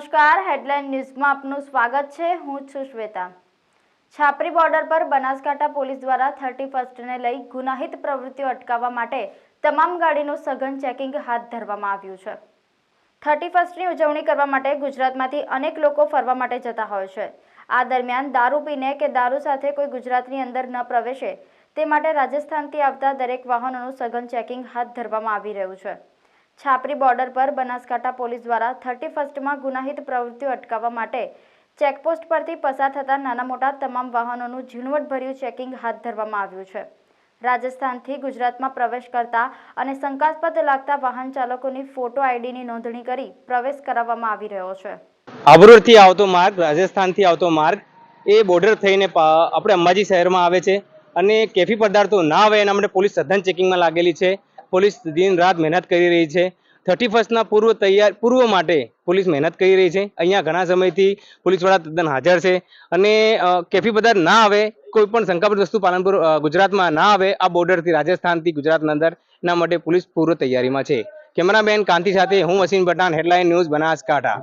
નમસ્કાર હેડલાઇન ન્યૂઝમાં આપનું સ્વાગત છે. હું છું શ્વેતા. છાપરી બોર્ડર પર બનાસકાંઠા પોલીસ દ્વારા થર્ટી ફર્સ્ટને લઈ ગુનાહિત પ્રવૃત્તિઓ અટકાવવા માટે તમામ ગાડીનું સઘન ચેકિંગ હાથ ધરવામાં આવ્યું છે. થર્ટી ફર્સ્ટની ઉજવણી કરવા માટે ગુજરાતમાંથી અનેક લોકો ફરવા માટે જતા હોય છે. આ દરમિયાન દારૂ પીને કે દારૂ સાથે કોઈ ગુજરાતની અંદર ન પ્રવેશે તે માટે રાજસ્થાનથી આવતા દરેક વાહનોનું સઘન ચેકિંગ હાથ ધરવામાં આવી રહ્યું છે. છાપરી બોર્ડર પર બનાસકાંઠા પોલીસ દ્વારા થર્ટી ફર્સ્ટમાં ગુનાહિત પ્રવૃત્તિઓ અટકાવવા માટે ચેકપોસ્ટ પરથી પસાર થતા નાના મોટા તમામ વાહનોનું ઝીણવટભર્યું ચેકિંગ હાથ ધરવામાં આવ્યું છે. રાજસ્થાનથી ગુજરાતમાં પ્રવેશ કરતા અને શંકાસ્પદ લાગતા વાહન ચાલકોની ફોટો આઈડીની નોંધણી કરી પ્રવેશ કરાવવામાં આવી રહ્યો છે. આબરોડથી આવતો માર્ગ, રાજસ્થાનથી આવતો માર્ગ, એ બોર્ડર થઈને આપણે અંબાજી શહેરમાં આવે છે અને કેફી પદાર્થો ના આવે એના માટે પોલીસ સઘન ચેકિંગમાં લાગેલી છે. પોલીસ દિન રાત મહેનત કરી રહી છે. થર્ટી ફર્સ્ટના પૂર્વ તૈયાર, પૂર્વ માટે પોલીસ મહેનત કરી રહી છે. અહીંયા ઘણા સમયથી પોલીસવાળા તદ્દન હાજર છે. અને કેફી પદાર્થ ના આવે, કોઈ પણ શંકાપ્રદ વસ્તુ પાલનપુર ગુજરાતમાં ના આવે, આ બોર્ડરથી, રાજસ્થાનથી, ગુજરાતના અંદર, એના માટે પોલીસ પૂર્વ તૈયારીમાં છે. કેમેરામેન કાંતિ સાથે હું વસીમ પઠાણ, હેડલાઇન ન્યૂઝ બનાસકાંઠા.